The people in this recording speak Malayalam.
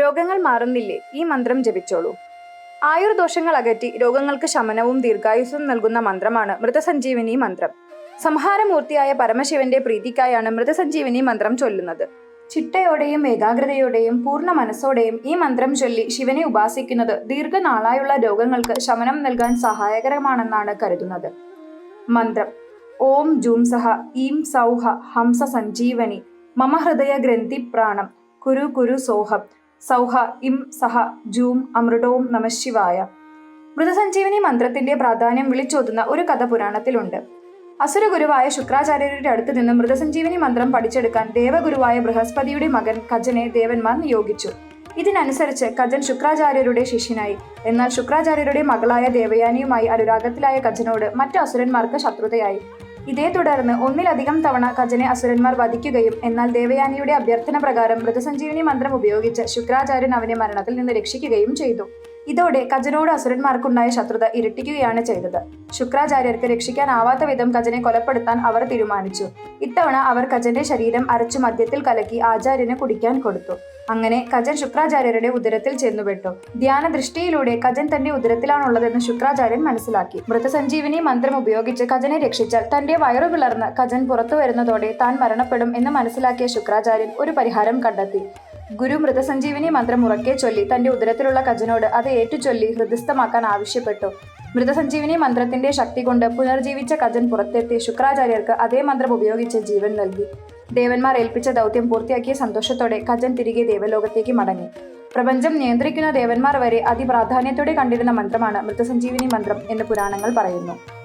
രോഗങ്ങൾ മാറുന്നില്ലേ? ഈ മന്ത്രം ജപിച്ചോളൂ. ആയുർദോഷങ്ങൾ അകറ്റി രോഗങ്ങൾക്ക് ശമനവും ദീർഘായുസ്സും നൽകുന്ന മന്ത്രമാണ് മൃതസഞ്ജീവനി മന്ത്രം. സംഹാരമൂർത്തിയായ പരമശിവന്റെ പ്രീതിക്കായാണ് മൃതസഞ്ജീവനി മന്ത്രം ചൊല്ലുന്നത്. ചിട്ടയോടെയും ഏകാഗ്രതയോടെയും പൂർണ മനസ്സോടെയും ഈ മന്ത്രം ചൊല്ലി ശിവനെ ഉപാസിക്കുന്നത് ദീർഘനാളായുള്ള രോഗങ്ങൾക്ക് ശമനം നൽകാൻ സഹായകരമാണെന്നാണ് കരുതുന്നത്. മന്ത്രം. ഓം ജൂം സഹ ഈം സൗഹ ഹംസ സഞ്ജീവനി മമ ഹൃദയ ഗ്രന്ഥി പ്രാണം കുരു കുരു സോഹം സൗഹ ഇം സഹ ജൂം അമൃതവും നമശിവായ മൃതസഞ്ജീവനി മന്ത്രത്തിന്റെ പ്രാധാന്യം വിളിച്ചോതുന്ന ഒരു കഥ പുരാണത്തിലുണ്ട്. അസുരഗുരുവായ ശുക്രാചാര്യരുടെ അടുത്ത് നിന്ന് മൃതസഞ്ജീവനി മന്ത്രം പഠിച്ചെടുക്കാൻ ദേവഗുരുവായ ബൃഹസ്പതിയുടെ മകൻ കജനെ ദേവന്മാർ നിയോഗിച്ചു. ഇതിനനുസരിച്ച് കജൻ ശുക്രാചാര്യരുടെ ശിഷ്യനായി. എന്നാൽ ശുക്രാചാര്യരുടെ മകളായ ദേവയാനിയുമായി അനുരാഗത്തിലായ കജനോട് മറ്റു അസുരന്മാർക്ക് ശത്രുതയായി. ഇതേ തുടർന്ന് ഒന്നിലധികം തവണ കജനെ അസുരന്മാർ വധിക്കുകയും എന്നാൽ ദേവയാനിയുടെ അഭ്യർത്ഥന പ്രകാരം മൃതസഞ്ജീവനി മന്ത്രം ഉപയോഗിച്ച് ശുക്രാചാര്യൻ അവനെ മരണത്തിൽ നിന്ന് രക്ഷിക്കുകയും ചെയ്തു. ഇതോടെ കജനോട് അസുരന്മാർക്കുണ്ടായ ശത്രുത ഇരട്ടിക്കുകയാണ് ചെയ്തത്. ശുക്രാചാര്യർക്ക് രക്ഷിക്കാനാവാത്ത വിധം കജനെ കൊലപ്പെടുത്താൻ അവർ തീരുമാനിച്ചു. ഇത്തവണ അവർ കജന്റെ ശരീരം അരച്ചു മദ്യത്തിൽ കലക്കി ആചാര്യന് കുടിക്കാൻ കൊടുത്തു. അങ്ങനെ കജൻ ശുക്രാചാര്യരുടെ ഉദരത്തിൽ ചെന്നുപെട്ടു. ധ്യാന ദൃഷ്ടിയിലൂടെ കജൻ തന്റെ ഉദരത്തിലാണുള്ളതെന്ന് ശുക്രാചാര്യൻ മനസ്സിലാക്കി. മൃതസഞ്ജീവിനി മന്ത്രം ഉപയോഗിച്ച് കജനെ രക്ഷിച്ചാൽ തന്റെ വയറു പിളർന്ന് കജൻ പുറത്തു വരുന്നതോടെ താൻ മരണപ്പെടും എന്ന് മനസ്സിലാക്കിയ ശുക്രാചാര്യൻ ഒരു പരിഹാരം കണ്ടെത്തി. ഗുരു മൃതസഞ്ജീവിനി മന്ത്രം ഉറക്കെ ചൊല്ലി തന്റെ ഉദരത്തിലുള്ള കജനോട് അത് ഏറ്റുചൊല്ലി ഹൃദയസ്ഥമാക്കാൻ ആവശ്യപ്പെട്ടു. മൃതസഞ്ജീവിനി മന്ത്രത്തിന്റെ ശക്തി കൊണ്ട് പുനർജീവിച്ച കജൻ പുറത്തെത്തി ശുക്രാചാര്യർക്ക് അതേ മന്ത്രം ഉപയോഗിച്ച് ജീവൻ നൽകി. ദേവന്മാർ ഏൽപ്പിച്ച ദൗത്യം പൂർത്തിയാക്കിയ സന്തോഷത്തോടെ കജൻ തിരികെ ദേവലോകത്തേക്ക് മടങ്ങി. പ്രപഞ്ചം നിയന്ത്രിക്കുന്ന ദേവന്മാർ വരെ അതിപ്രാധാന്യത്തോടെ കണ്ടിരുന്ന മന്ത്രമാണ് മൃതസഞ്ജീവിനി മന്ത്രം എന്ന് പുരാണങ്ങൾ പറയുന്നു.